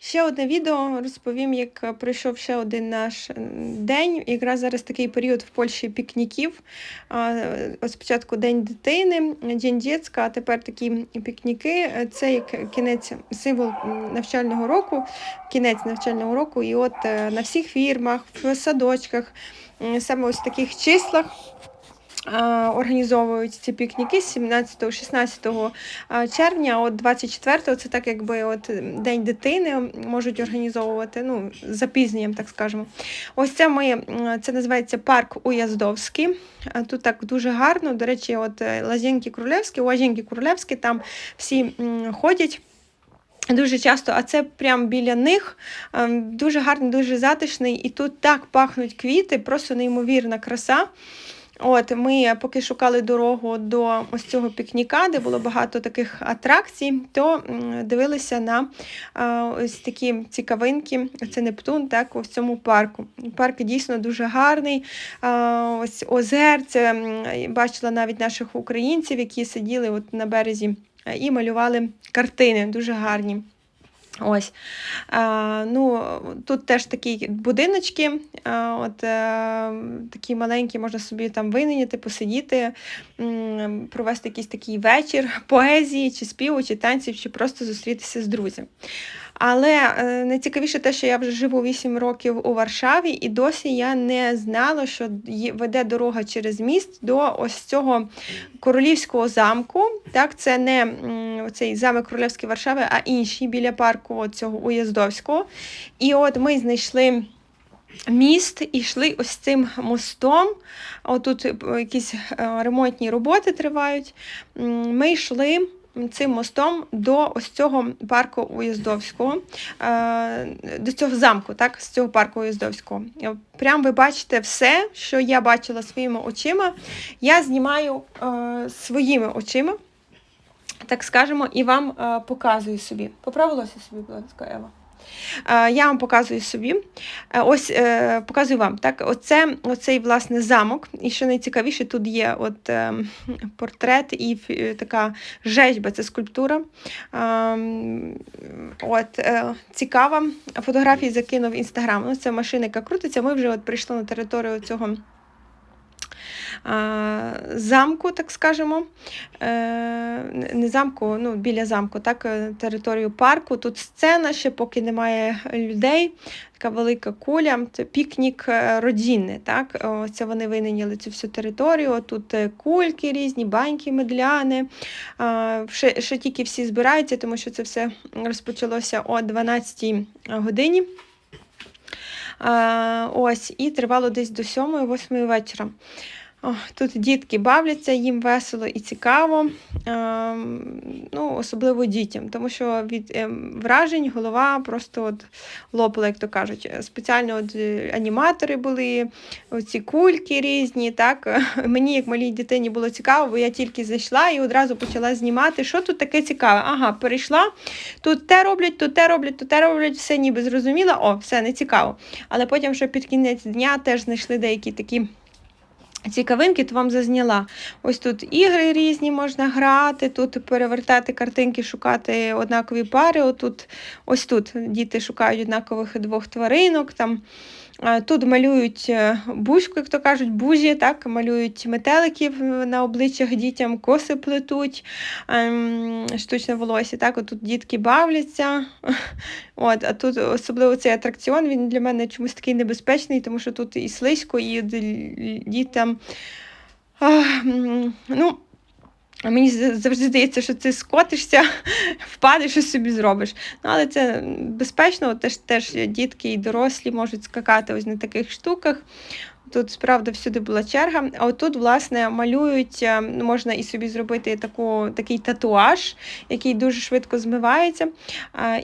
Ще одне відео розповім, як пройшов ще один наш день. Якраз зараз такий період в Польщі пікніків. Спочатку День дитини, День дітська, а тепер такі пікніки. Це як кінець символ навчального року, кінець навчального року. І от е, на всіх фірмах, в садочках, саме ось таких числах. А, Організовують ці пікніки з 17-16 червня, от 24-го це так якби от День дитини можуть організовувати ну, запізненням, так скажемо. Ось це ми, це називається парк Уяздовський. Тут так дуже гарно. До речі, от е, Лазінки Крулевські, Лазінки Крулевські, там всі ходять. Дуже часто, а це прямо біля них дуже гарний, дуже затишний, і тут так пахнуть квіти, просто неймовірна краса. От ми поки шукали дорогу до ось цього пікніка, де було багато таких атракцій, то дивилися на ось такі цікавинки. Це Нептун, так, у цьому парку. Парк дійсно дуже гарний. Ось озерце. Бачила навіть наших українців, які сиділи от на березі і малювали картини, дуже гарні. Ось. А, ну, тут теж такі будиночки, а, от, е, такі маленькі, можна собі там винайняти, посидіти, провести якийсь такий вечір поезії, чи співу, чи танців, чи просто зустрітися з друзями. Але е, найцікавіше те, що я вже живу 8 років у Варшаві, і досі я не знала, що веде дорога через міст до ось цього королівського замку. Так, це не м, цей замок Королівської Варшави, а інший біля парку цього Уяздовського. І от ми знайшли. Міст і йшли ось цим мостом. Отут е, якісь е, ремонтні роботи тривають. Ми йшли цим мостом до ось цього парку Уїздовського, е, до цього замку, так, з цього парку Уїздовського. Е, Прям ви бачите все, що я бачила своїми очима. Я знімаю своїми очима, так скажемо, і вам е, показую собі. Поправилося собі, будь ласка, Ева. Е, Я вам показую собі. Е, Ось показую вам. Так, оце, оцей власне замок. І що найцікавіше, тут є от, портрет і така жежба, це скульптура. Ем, От, цікава. Фотографії закинув в інстаграм. Ну, це машина, крутиться. Ми вже от прийшли на територію цього. Замку, так скажемо, Е, не замку, ну біля замку, так, е, територію парку. Тут сцена, ще поки немає людей. Така велика куля, це пікнік е, родинний. Так? Це вони винайняли цю всю територію. Тут кульки різні, баньки, медляни. Ще, ще тільки всі збираються, тому що це все розпочалося о 12 годині. Ось, і тривало десь до 7-8 вечора. Тут дітки бавляться, їм весело і цікаво, ем, ну, особливо дітям, тому що від ем, вражень голова просто от лопала, як то кажуть. Спеціально от, е, аніматори були, оці кульки різні. Так? Мені, як малій дитині, було цікаво, бо я тільки зайшла і одразу почала знімати, що тут таке цікаве. Ага, перейшла, тут те роблять, тут те роблять, тут те роблять, все ніби зрозуміла, о, все не цікаво. Але потім, що під кінець дня теж знайшли деякі такі. Цікавинки, то вам зазняла. Ось тут ігри різні можна грати, тут перевертати картинки, шукати однакові пари. Отут, ось тут діти шукають однакових двох тваринок. Там. Тут малюють е, бузьку, як то кажуть, бузі, так, малюють метеликів на обличчях дітям, коси плетуть, ем, штучне волосся. Так, тут дітки бавляться. От, а тут особливо цей атракціон, він для мене чомусь такий небезпечний, тому що тут і слизько, і дітям. Ну, а Мені завжди здається, що ти скотишся, впадеш і собі зробиш. Ну, але це безпечно, теж, теж дітки і дорослі можуть скакати ось на таких штуках. Тут, справді, всюди була черга. А отут, власне, малюють, е, можна і собі зробити таку, такий татуаж, який дуже швидко змивається,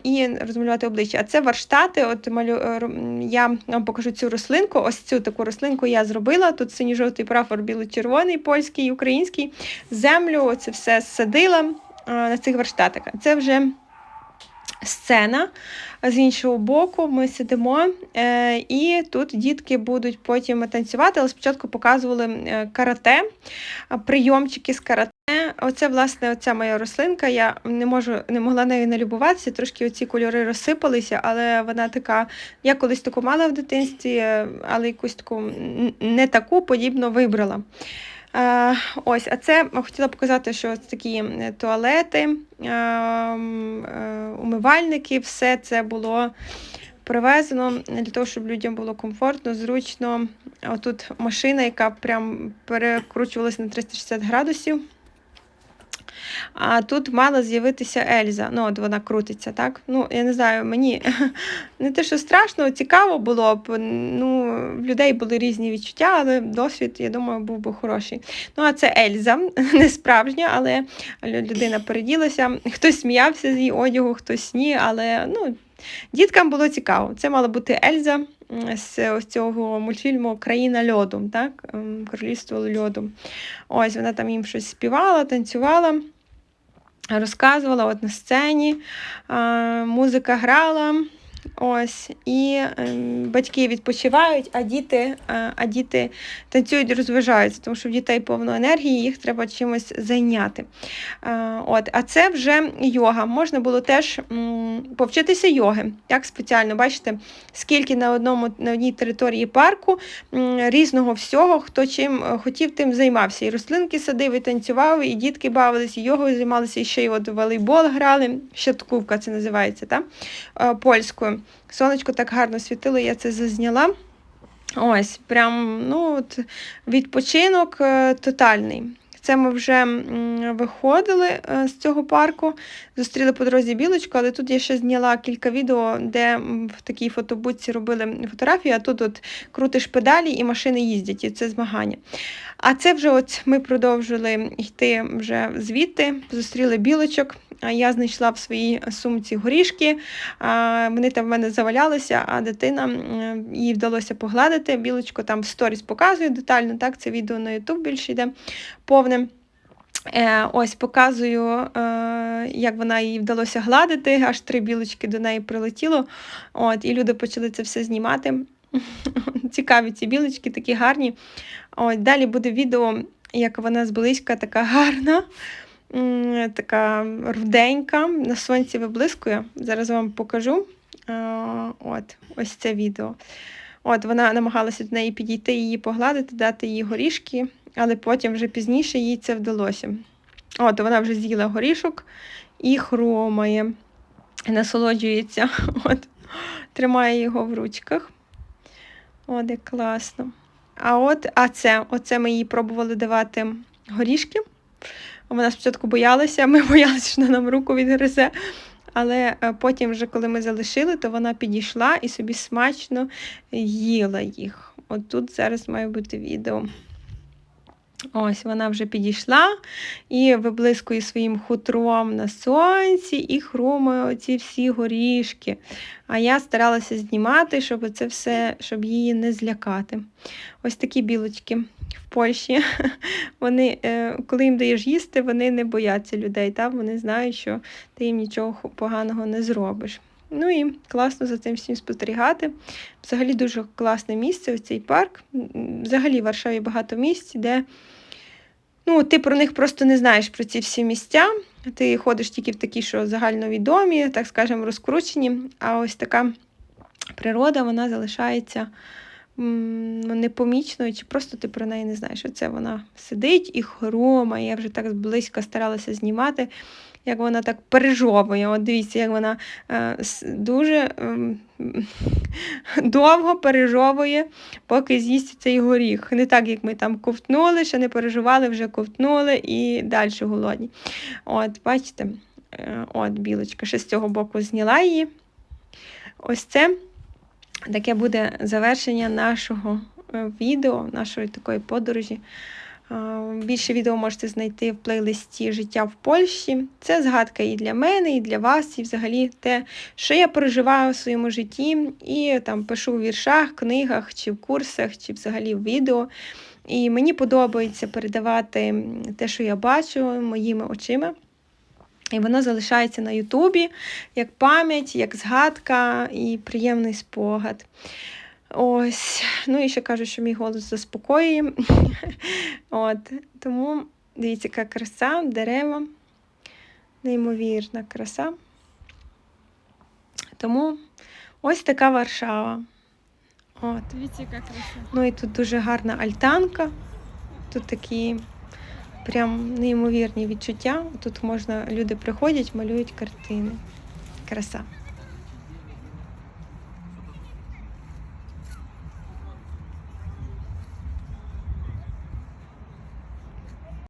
і розмалювати обличчя. А це варштати. От малю... е, Я вам покажу цю рослинку. Ось цю таку рослинку я зробила. Тут синьо-жовтий прапор, біло-червоний, польський, український. Землю, це все садила на цих варштатах. Це вже сцена. З іншого боку, ми сидимо, е, і тут дітки будуть потім танцювати, але спочатку показували е, карате, прийомчики з карате. Оце, власне, оця моя рослинка. Я не можу, не могла нею налюбуватися, трошки оці кольори розсипалися, але вона така, я колись таку мала в дитинстві, е, але якусь таку не таку подібно вибрала. Ось, а це хотіла показати, що такі туалети, е, умивальники, все це було привезено для того, щоб людям було комфортно, зручно. Отут машина, яка прям перекручувалася на 360 градусів. А тут мала з'явитися Ельза. Ну, от вона крутиться, так? Ну, я не знаю, мені не те, що страшно, цікаво було б. Ну, в людей були різні відчуття, але досвід, я думаю, був би хороший. Ну, а це Ельза, не справжня, але людина переділася. Хтось сміявся з її одягу, хтось ні, але ну, діткам було цікаво. Це мала бути Ельза з ось цього мультфільму Країна льоду, так? Ем, Королівство льоду. Ось вона там їм щось співала, танцювала розказувала от на сцені, музика грала. Ось, і ем, батьки відпочивають, а діти, а, а діти танцюють, розважаються, тому що в дітей повно енергії, їх треба чимось зайняти. А, от, а це вже йога. Можна було теж повчитися йоги. Так, спеціально, бачите, скільки на одному на одній території парку різного всього, хто чим е, хотів, тим займався. І рослинки садив, і танцював, і дітки бавилися, і йогою займалися, і ще й от волейбол грали. Щаткувка це називається, так? Е, польською. Сонечко так гарно світило, я це зазняла. Ось, прям ну, от, відпочинок е, тотальний. Це ми вже виходили е, з цього парку, зустріли по дорозі білочку, але тут я ще зняла кілька відео, де в такій фотобудці робили фотографії, а тут от крутиш педалі і машини їздять, і це змагання. А це вже от ми продовжили йти вже звідти, зустріли білочок. Я знайшла в своїй сумці горішки, вони там в мене завалялися, а дитина їй вдалося погладити. Білочку там в сторіс показую детально, так, це відео на YouTube більше йде повне. Е, ось показую, е, як вона їй вдалося гладити, аж три білочки до неї прилетіло. От, і люди почали це все знімати. Цікаві ці білочки, такі гарні. От, далі буде відео, як вона зблизька, така гарна, така руденька, на сонці виблискує. Зараз вам покажу. От, ось це відео. От, вона намагалася до неї підійти, її погладити, дати їй горішки, але потім вже пізніше їй це вдалося. От, вона вже з'їла горішок і хромає, насолоджується. От, тримає його в ручках. От, як класно. А от, а це, оце ми їй пробували давати горішки. Вона спочатку боялася, ми боялися, що вона нам руку відгризе. Але е, потім, вже коли ми залишили, то вона підійшла і собі смачно їла їх. От тут зараз має бути відео. Ось вона вже підійшла і виблискує своїм хутром на сонці і хрумає оці всі горішки. А я старалася знімати, щоб це все, щоб її не злякати. Ось такі білочки в Польщі. Вони, е, коли їм даєш їсти, вони не бояться людей. Та? Вони знають, що ти їм нічого поганого не зробиш. Ну і класно за цим всім спостерігати. Взагалі дуже класне місце, ось цей парк. Взагалі в Варшаві багато місць, де ну, ти про них просто не знаєш про ці всі місця. Ти ходиш тільки в такі, що загальновідомі, так скажемо, розкручені. А ось така природа, вона залишається ну, непомічною, чи просто ти про неї не знаєш. Оце вона сидить і хрома. Я вже так зблизька старалася знімати, як вона так пережовує. От дивіться, як вона е, дуже ем, довго пережовує, поки з'їсть цей горіх. Не так, як ми там ковтнули, ще не переживали, вже ковтнули і далі голодні. От, бачите, Е, от білочка ще з цього боку зняла її. Ось це таке буде завершення нашого е, відео, нашої такої подорожі. Більше відео можете знайти в плейлисті Життя в Польщі. Це згадка і для мене, і для вас, і взагалі те, що я переживаю в своєму житті, і там пишу у віршах, книгах, чи в курсах, чи взагалі в відео. І мені подобається передавати те, що я бачу моїми очима. І воно залишається на Ютубі як пам'ять, як згадка і приємний спогад. Ось, ну і ще кажу, що мій голос заспокоює. От, тому дивіться, яка краса, дерева, неймовірна краса. Тому ось така Варшава. От. Дивіться, яка краса. Ну і тут дуже гарна альтанка. Тут такі прям неймовірні відчуття. Тут можна, люди приходять, малюють картини. Краса.